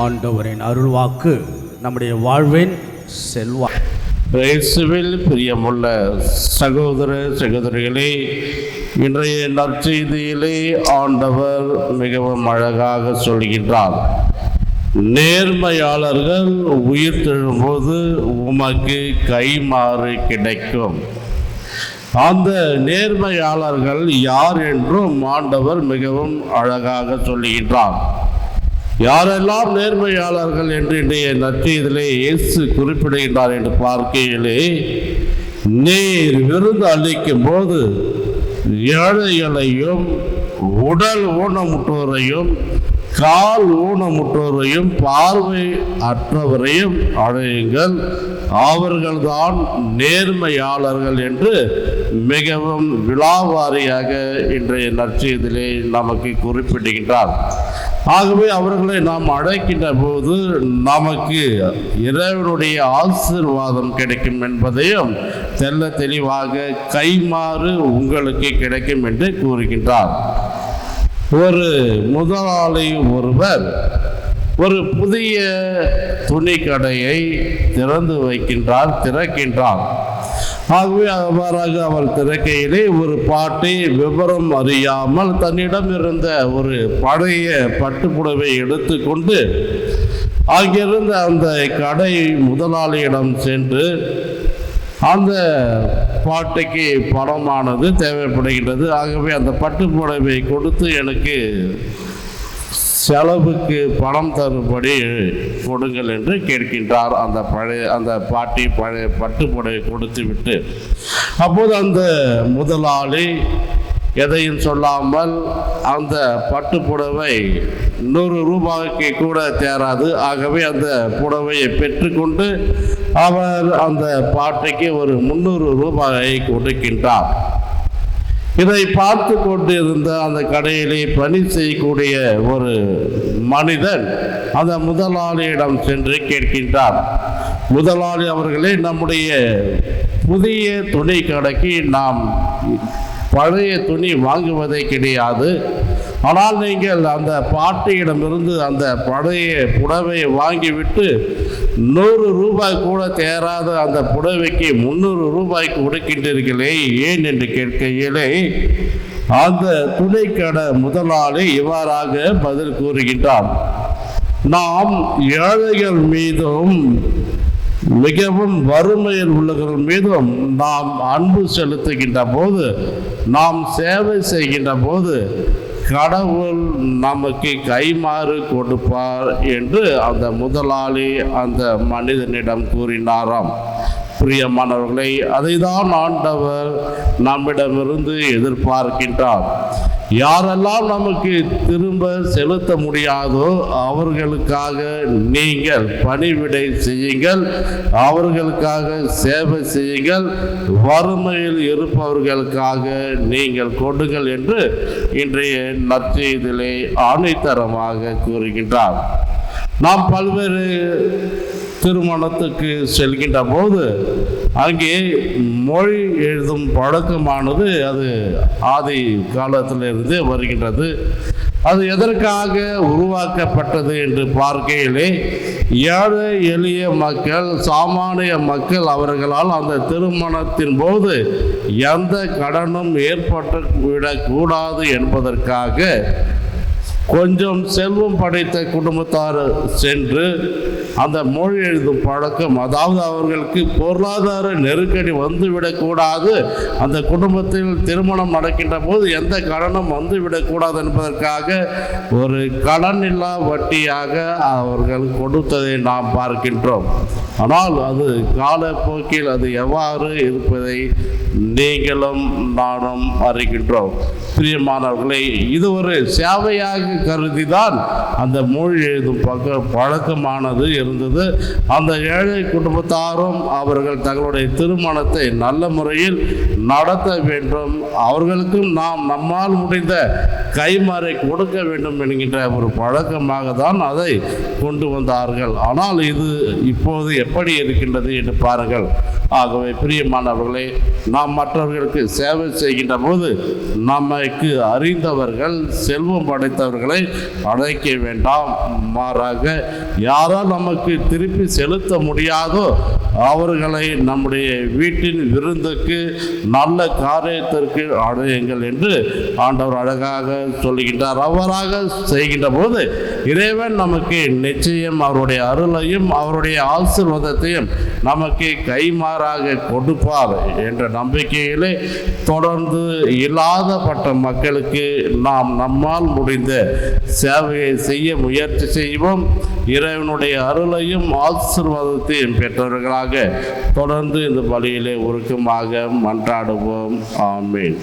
ஆண்டவரின் அருள்வாக்கு நம்முடைய வாழ்வின் செல்வா. இயேசுவில் பிரியமுள்ள சகோதர சகோதரிகளே இன்றைய நற்செய்தியிலே ஆண்டவர் மிகவும் அழகாக சொல்கின்றார். நேர்மையாளர்கள் உயிர் தெழும்போது உமக்கு கைமாறு கிடைக்கும். அந்த நேர்மையாளர்கள் யார் என்றும் ஆண்டவர் மிகவும் அழகாக சொல்லுகின்றார் யாரெல்லாம் நேர்மையாளர்கள் என்று இன்றைய நற்செய்தியிலே இயேசு குறிப்பிடுகின்றார் என்று பார்க்கையிலே நீர் விருந்து அளிக்கும் போது ஏழைகளையும் உடல் ஊனமுற்றோரையும் கால் ஊனமுற்றோரையும் பார்வை அற்றவரையும் அழையுங்கள் அவர்கள்தான் நேர்மையாளர்கள் என்று மிகவும் விழாவாரியாக இன்றைய நற்செய்திலே நமக்கு குறிப்பிடுகின்றார். ஆகவே அவர்களை நாம் அழைக்கின்ற போது நமக்கு இறைவனுடைய ஆசீர்வாதம் கிடைக்கும் என்பதையும் தெல்ல தெளிவாக கைமாறு உங்களுக்கு கிடைக்கும் என்று கூறுகின்றார். ஒரு முதலாளி ஒருவர் ஒரு புதிய துணி கடையை திறந்து வைக்கின்றார் திறக்கின்றார். ஆகவே அவ்வாறாக அவர் திறக்கையிலே ஒரு பாட்டி விவரம் அறியாமல் தன்னிடம் இருந்த ஒரு பழைய பட்டுப்புடவை எடுத்துக்கொண்டு அங்கிருந்த அந்த கடை முதலாளியிடம் சென்று அந்த பாட்டுக்கு பணமானது தேவைப்படுகின்றது. ஆகவே அந்த பட்டு புடவை கொடுத்து எனக்கு செலவுக்கு பணம் தரும்படி கொடுங்கள் என்று கேட்கின்றார். அந்த பழைய அந்த பாட்டி பழைய பட்டு புடவை கொடுத்து விட்டு அப்போது அந்த முதலாளி எதையும் சொல்லாமல் அந்த பட்டு புடவை நூறு ரூபாய்க்கு கூட தேராது. ஆகவே அந்த புடவையை பெற்றுக்கொண்டு அவர் அந்த பாட்டைக்கு ஒரு முந்நூறு ரூபாயை கொடுக்கின்றார். இதை பார்த்து கொண்டு இருந்த அந்த கடையிலே பணி செய்யக்கூடிய ஒரு மனிதன் அந்த முதலாளியிடம் சென்று கேட்கின்றார். முதலாளி அவர்களே நம்முடைய புதிய துணி கடைக்கு நாம் பழைய துணி வாங்குவதே கிடையாது. ஆனால் நீங்கள் அந்த பாட்டியிடமிருந்து அந்த பழைய புடவையை வாங்கிவிட்டு நூறு ரூபாய் கூட தேராத அந்த புடவைக்கு முந்நூறு ரூபாய்க்கு கொடுக்கின்றீர்களே ஏன் என்று கேட்கையிலே அந்த துணைக்கடை முதலாளி இவ்வாறாக பதில் கூறுகின்றார் நாம் ஏழைகள் மீதும் மிகவும் வறுமையில் உள்ளவர்கள் மீதும் நாம் அன்பு செலுத்துகின்ற போது நாம் சேவை செய்கின்ற போது கடவுள் நமக்கு கைமாறு கொடுப்பார் என்று அந்த முதலாளி அந்த மனிதனிடம் கூறினாராம். பிரியமானவர்களை அதைதான் ஆண்டவர் நம்மிடமிருந்து எதிர்பார்க்கின்றார். யாரெல்லாம் நமக்கு திரும்ப செலுத்த முடியாதோ அவர்களுக்காக நீங்கள் பணிவிடை செய்யுங்கள் அவர்களுக்காக சேவை செய்யுங்கள் வறுமையில் இருப்பவர்களுக்காக நீங்கள் கொடுங்கள் என்று இன்றைய நற்செய்திலே ஆணைத்தரமாக கூறுகின்றார். நாம் பல்வேறு திருமணத்துக்கு செல்கின்ற போது அங்கே மொழி எழுதும் பழக்கமானது அது ஆதி காலத்திலிருந்து வருகின்றது. அது எதற்காக உருவாக்கப்பட்டது என்று பார்க்கையிலே ஏழை எளிய மக்கள் சாமானிய மக்கள் அவர்களால் அந்த திருமணத்தின் போது எந்த கடனும் ஏற்பட்டு விடக்கூடாது என்பதற்காக கொஞ்சம் செல்வம் படைத்த குடும்பத்தார் சென்று அந்த மொழி எழுதும் பழக்கம் அதாவது அவர்களுக்கு பொருளாதார நெருக்கடி வந்துவிடக்கூடாது அந்த குடும்பத்தில் திருமணம் நடக்கின்ற போது எந்த கடனும் வந்துவிடக்கூடாது என்பதற்காக ஒரு கடன் இல்லா வட்டியாக அவர்கள் கொடுத்ததை நாம் பார்க்கின்றோம். ஆனால் அது காலப்போக்கில் அது எவ்வாறு இருப்பதை நீங்களும் நானும் அறிகின்றோம். பிரியமானவர்களை இது ஒரு சேவையாக கருதி தான் அந்த மொழி எழுதும் பக்க பழக்கமானது இருந்தது. அந்த ஏழை குடும்பத்தாரும் அவர்கள் தங்களுடைய திருமணத்தை நல்ல முறையில் நடத்த வேண்டும். அவர்களுக்கும் நாம் நம்மால் முடிந்த கைமாறை கொடுக்க வேண்டும் என்கின்ற ஒரு பழக்கமாக தான் அதை கொண்டு வந்தார்கள். ஆனால் இது இப்போது எப்படி இருக்கின்றது என்று பாருங்கள். ஆகவே பிரியமானவர்களே நாம் மற்றவர்களுக்கு சேவை செய்கின்ற போது நமக்கு அறிந்தவர்கள் செல்வம் படைத்தவர்கள் அழைக்க வேண்டாம் மாறாக யாரால் நமக்கு திருப்பி செலுத்த முடியாதோ அவர்களை நம்முடைய வீட்டின் விருந்துக்கு நல்ல காரியத்திற்கு அழையுங்கள் என்று ஆண்டவர் அழகாக சொல்லுகின்றார். அவ்வாறாக செய்கின்ற போது இறைவன் நமக்கு நிச்சயம் அவருடைய அருளையும் அவருடைய ஆசிர்வாதத்தையும் நமக்கு கைமாறாக கொடுப்பார் என்ற நம்பிக்கையிலே தொடர்ந்து இல்லாதப்பட்ட மக்களுக்கு நாம் நம்மால் முடிந்த சேவையை செய்ய முயற்சி செய்வோம். இறைவனுடைய அருளையும் ஆசீர்வாதத்தையும் பெற்றவர்களாக தொடர்ந்து இந்த பலியிலே உருக்கமாக மன்றாடுவோம். ஆமீன்.